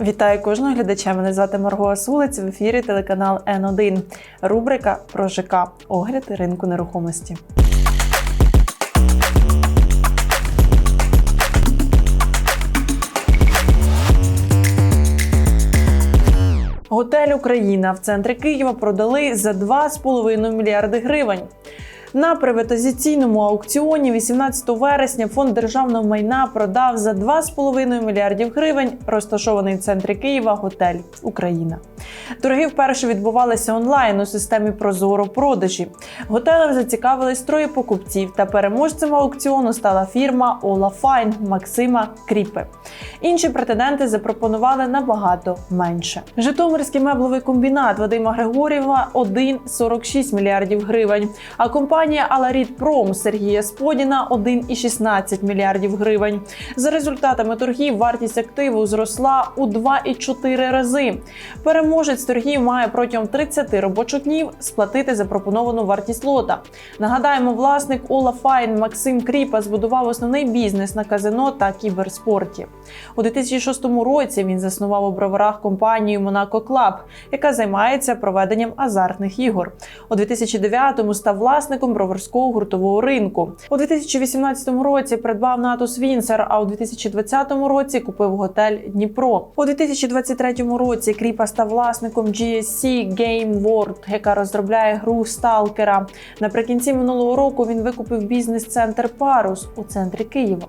Вітаю кожного глядача. Мене звати Марго Асулець. В ефірі телеканал Н1. Рубрика про ЖК. Огляд ринку нерухомості. Готель Україна в центрі Києва продали за 2,5 мільярди гривень. На приватизаційному аукціоні 18 вересня фонд державного майна продав за 2,5 мільярдів гривень розташований в центрі Києва готель Україна. Торги вперше відбувалися онлайн у системі Прозоро продажі. Готелем зацікавились троє покупців, та переможцем аукціону стала фірма Ола Файн Максима Кріпи. Інші претенденти запропонували набагато менше. Житомирський меблевий комбінат Вадима Григорєва 1,46 мільярдів гривень. А компанія Аларіт Пром Сергія Сподіна 1,16 мільярдів гривень. За результатами торгів вартість активу зросла у 2,4 рази. Переможець торгів має протягом 30 робочих днів сплатити запропоновану вартість лота. Нагадаємо, власник Ола Файн Максим Кріпа збудував основний бізнес на казино та кіберспорті. У 2006 році він заснував у броварах компанію Монако Клаб, яка займається проведенням азартних ігор. У 2009-му став власником броварського гуртового ринку. У 2018 році придбав Натус Вінсер, а у 2020 році купив готель Дніпро. У 2023 році Кріпа став власником GSC Game World, яка розробляє гру Сталкера. Наприкінці минулого року він викупив бізнес-центр Парус у центрі Києва.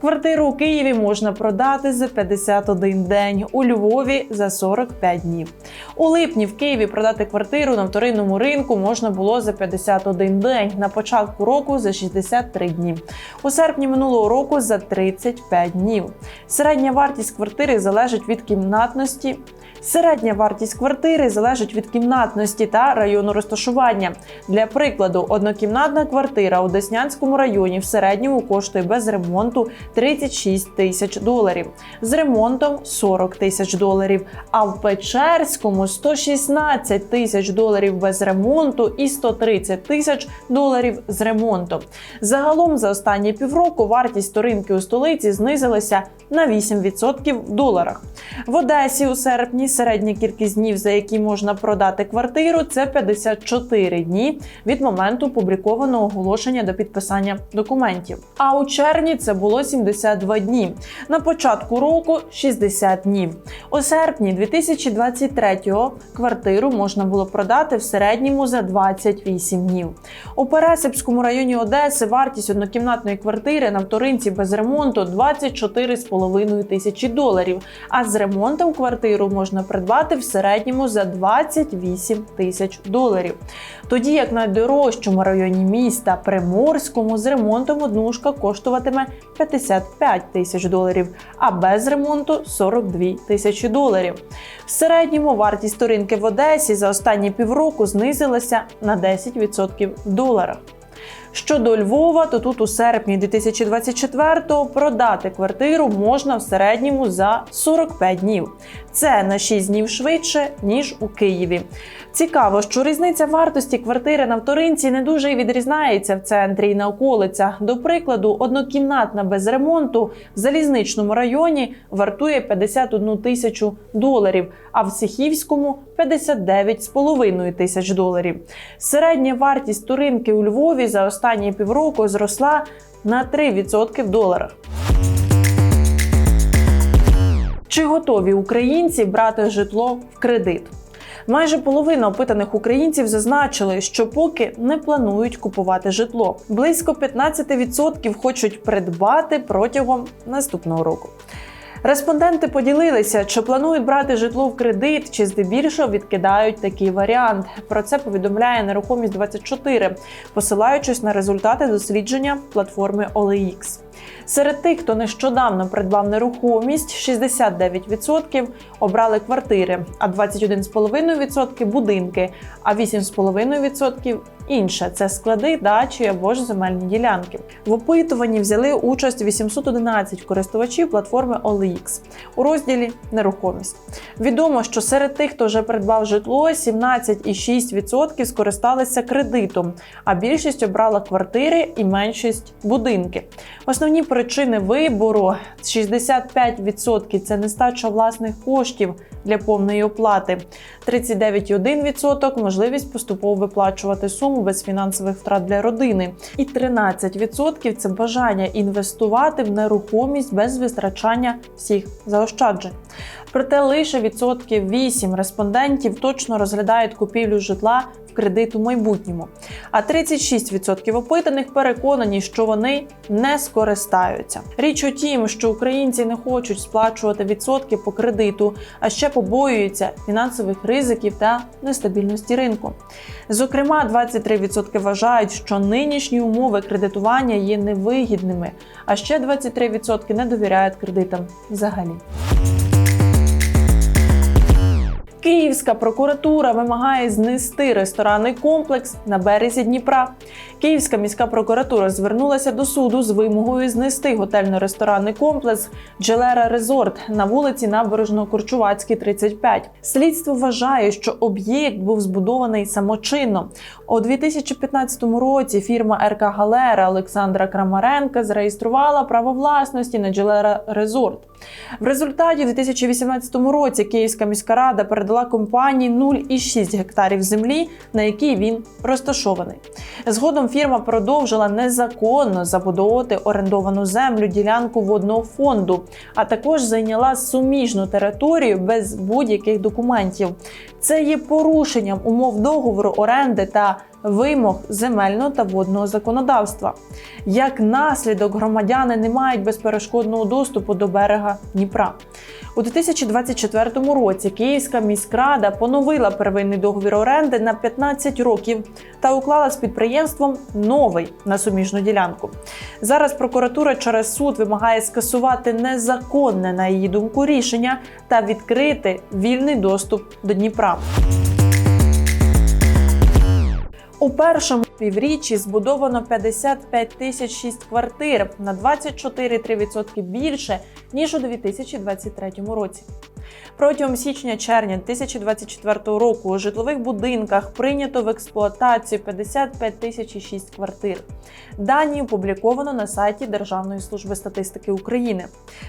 Квартиру у Києві можна продати за 51 день, у Львові за 45 днів. У липні в Києві продати квартиру на вторинному ринку можна було за 51 день, на початку року за 63 дні. У серпні минулого року за 35 днів. Середня вартість квартири залежить від кімнатності. Середня вартість квартири залежить від кімнатності та району розташування. Для прикладу, однокімнатна квартира у Деснянському районі в середньому коштує без ремонту 36 тисяч доларів, з ремонтом 40 тисяч доларів. А в Печерському 116 тисяч доларів без ремонту і 130 тисяч доларів з ремонтом. Загалом за останні півроку вартість сторінки у столиці знизилася на 8% в доларах. В Одесі у серпні середня кількість днів, за які можна продати квартиру, це 54 дні від моменту опублікованого оголошення до підписання документів. А у червні це було 72 дні. На початку року 60 днів. У серпні 2023-го квартиру можна було продати в середньому за 28 днів. У Пересипському районі Одеси вартість однокімнатної квартири на вторинці без ремонту 24,5 тисячі доларів. А з ремонтом квартиру можна придбати в середньому за 28 тисяч доларів. Тоді як на найдорожчому районі міста Приморському з ремонтом однушка коштуватиме 55 тисяч доларів, а без ремонту 42 тисячі доларів. В середньому вартість сторінки в Одесі за останні півроку знизилася на 10% в доларах. Щодо Львова, то тут у серпні 2024-го продати квартиру можна в середньому за 45 днів. Це на 6 днів швидше ніж у Києві. Цікаво, що різниця вартості квартири на вторинці не дуже і відрізняється в центрі і на околицях. До прикладу, однокімнатна без ремонту в залізничному районі вартує 51 тисячу доларів, а в Сихівському 59,5 тисяч доларів. Середня вартість туринки у Львові за останні півроку зросла на 3% в доларах. Чи готові українці брати житло в кредит? Майже половина опитаних українців зазначили, що поки не планують купувати житло. Близько 15% хочуть придбати протягом наступного року. Респонденти поділилися, чи планують брати житло в кредит, чи здебільшого відкидають такий варіант. Про це повідомляє нерухомість 24 посилаючись на результати дослідження платформи OLX. Серед тих, хто нещодавно придбав нерухомість, 69% обрали квартири, а 21,5% будинки, а 8,5% інше це склади, дачі або ж земельні ділянки. В опитуванні взяли участь 811 користувачів платформи OLX у розділі нерухомість. Відомо, що серед тих, хто вже придбав житло, 17,6% скористалися кредитом, а більшість обрала квартири і меншість будинки. Основні причини вибору 65% – це нестача власних коштів для повної оплати, 39,1% – можливість поступово виплачувати суму без фінансових втрат для родини, і 13% – це бажання інвестувати в нерухомість без витрачання всіх заощаджень. Проте лише відсотків 8 респондентів точно розглядають купівлю житла кредит у майбутньому. А 36% опитаних переконані, що вони не скористаються. Річ у тім, що українці не хочуть сплачувати відсотки по кредиту, а ще побоюються фінансових ризиків та нестабільності ринку. Зокрема, 23% вважають, що нинішні умови кредитування є невигідними, а ще 23% не довіряють кредитам взагалі. Київська прокуратура вимагає знести ресторанний комплекс на березі Дніпра. Київська міська прокуратура звернулася до суду з вимогою знести готельно-ресторанний комплекс Джелера Резорт на вулиці Набережно-Корчувацькій, 35. Слідство вважає, що об'єкт був збудований самочинно. У 2015 році фірма РК Галера Олександра Крамаренка зареєструвала право власності на Джелера Резорт. В результаті у 2018 році Київська міська рада передала компанії 0,6 гектарів землі, на якій він розташований. Згодом фірма продовжила незаконно забудовувати орендовану землю ділянку водного фонду, а також зайняла суміжну територію без будь-яких документів. Це є порушенням умов договору оренди та вимог земельного та водного законодавства. Як наслідок, громадяни не мають безперешкодного доступу до берега Дніпра. У 2024 році Київська міськрада поновила первинний договір оренди на 15 років та уклала з підприємством новий на суміжну ділянку. Зараз прокуратура через суд вимагає скасувати незаконне, на її думку, рішення та відкрити вільний доступ до Дніпра. У першому півріччі збудовано 55 тисяч 6 квартир на 24,3% більше ніж у 2023 році. Протягом січня-червня 2024 року у житлових будинках прийнято в експлуатацію 55 тисяч 6 квартир. Дані опубліковано на сайті Державної служби статистики України.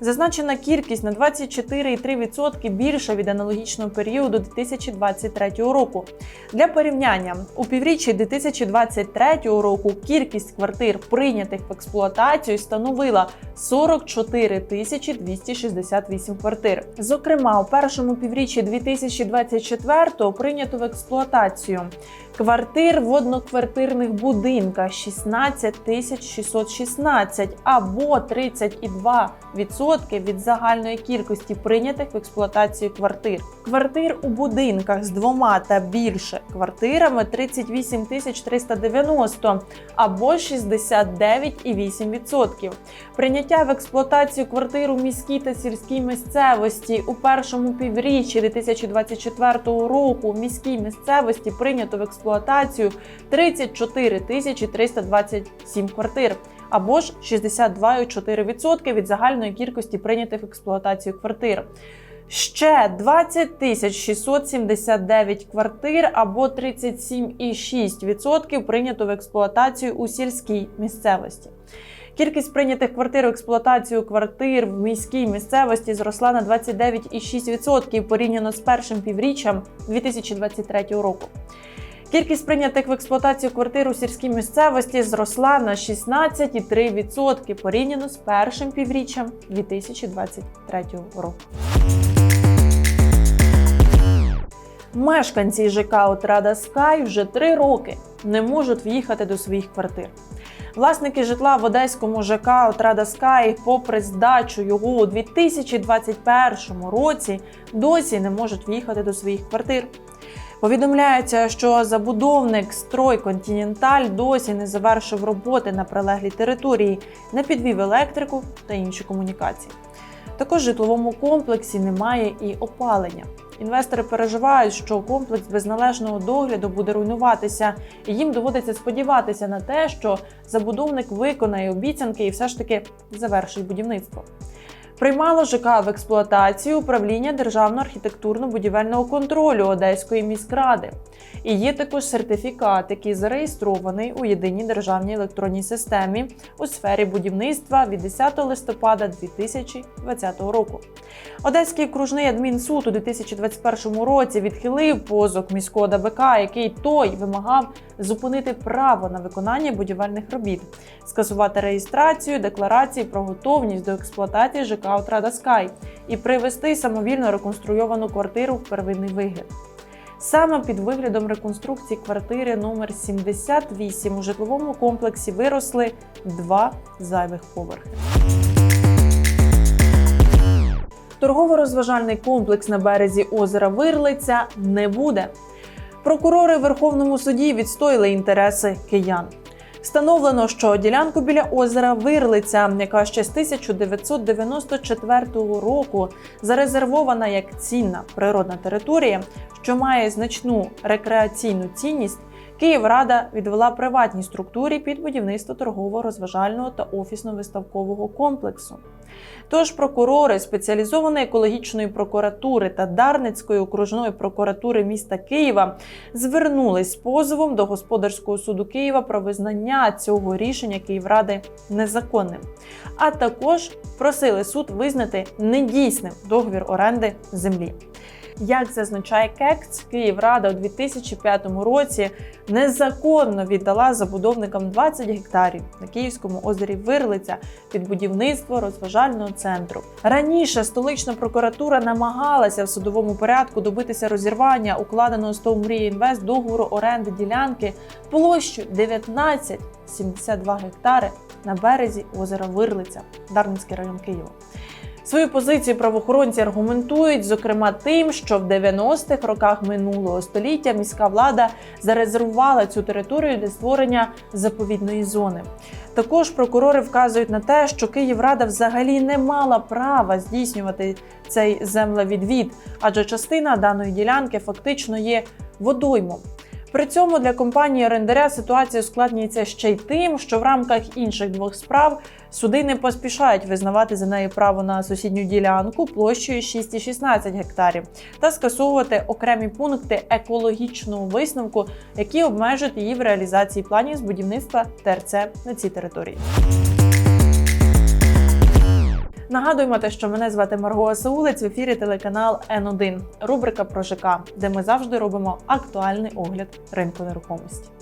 Зазначена кількість на 24,3% більша від аналогічного періоду 2023 року. Для порівняння у півріччі 2023 року кількість квартир, прийнятих в експлуатацію, становила 44 тисячі 268 квартир. Зокрема, у першому півріччі 2024 прийнято в експлуатацію квартир в одноквартирних будинках 16 тисяч 616 або 32% від загальної кількості прийнятих в експлуатацію квартир. Квартир у будинках з двома та більше квартирами 38 тисяч 390 або 69,8%. Прийняття в експлуатацію квартир у міській та сільській місцевості у першому півріччі 2024 року у міській місцевості прийнято в експлуатацію 34 тисячі 327 квартир. Або ж 62,4% від загальної кількості прийнятих в експлуатацію квартир. Ще 20 тисяч 679 квартир або 37,6% прийнято в експлуатацію у сільській місцевості. Кількість прийнятих квартир у експлуатацію квартир в міській місцевості зросла на 29,6% порівняно з першим півріччям 2023 року. Кількість прийнятих в експлуатацію квартир у сільській місцевості зросла на 16,3% порівняно з першим півріччям 2023 року. Мешканці ЖК Отрада Скай вже три роки не можуть в'їхати до своїх квартир. Власники житла в Одеському ЖК Отрада Скай, попри здачу його у 2021 році, досі не можуть в'їхати до своїх квартир. Повідомляється, що забудовник Строй Континенталь досі не завершив роботи на прилеглій території, не підвів електрику та інші комунікації. Також в житловому комплексі немає і опалення. Інвестори переживають, що комплекс без належного догляду буде руйнуватися, і їм доводиться сподіватися на те, що забудовник виконає обіцянки і все ж таки завершить будівництво. Приймало ЖК в експлуатацію управління Державного архітектурно-будівельного контролю Одеської міськради. І є також сертифікат, який зареєстрований у єдиній державній електронній системі у сфері будівництва від 10 листопада 2020 року. Одеський окружний адмінсуд у 2021 році відхилив позов міського ДБК, який той вимагав зупинити право на виконання будівельних робіт, скасувати реєстрацію декларації про готовність до експлуатації ЖК «Отрада Скай і привести самовільно реконструйовану квартиру в первинний вигляд. Саме під виглядом реконструкції квартири номер 78 у житловому комплексі виросли два зайвих поверхи. Торгово-розважальний комплекс на березі озера Вирлиця не буде. Прокурори Верховному суді відстояли інтереси киян. Встановлено, що ділянку біля озера Вирлиця, яка ще з 1994 року зарезервована як цінна природна територія, що має значну рекреаційну цінність, Київрада відвела приватній структурі під будівництво торгово-розважального та офісно-виставкового комплексу. Тож прокурори спеціалізованої екологічної прокуратури та Дарницької окружної прокуратури міста Києва звернулись з позовом до господарського суду Києва про визнання цього рішення Київради незаконним, а також просили суд визнати недійсним договір оренди землі. Як зазначає КЕКЦ, Київрада у 2005 році незаконно віддала забудовникам 20 гектарів на Київському озері Вирлиця під будівництво розважального центру. Раніше столична прокуратура намагалася в судовому порядку добитися розірвання укладеного з ТОВ «Мрія Інвест» договору оренди ділянки площею 19,72 гектари на березі озера Вирлиця, Дарницький район Києва. Свою позицію правоохоронці аргументують, зокрема, тим, що в 90-х роках минулого століття міська влада зарезервувала цю територію для створення заповідної зони. Також прокурори вказують на те, що Київрада взагалі не мала права здійснювати цей землевідвід, адже частина даної ділянки фактично є водоймом. При цьому для компанії орендаря ситуація ускладнюється ще й тим, що в рамках інших двох справ суди не поспішають визнавати за нею право на сусідню ділянку площею 6,16 гектарів та скасовувати окремі пункти екологічного висновку, які обмежують її в реалізації планів з будівництва ТРЦ на цій території. Нагадуємо те, що мене звати Марго Саулець в ефірі телеканал Н1, рубрика про ЖК, де ми завжди робимо актуальний огляд ринку нерухомості.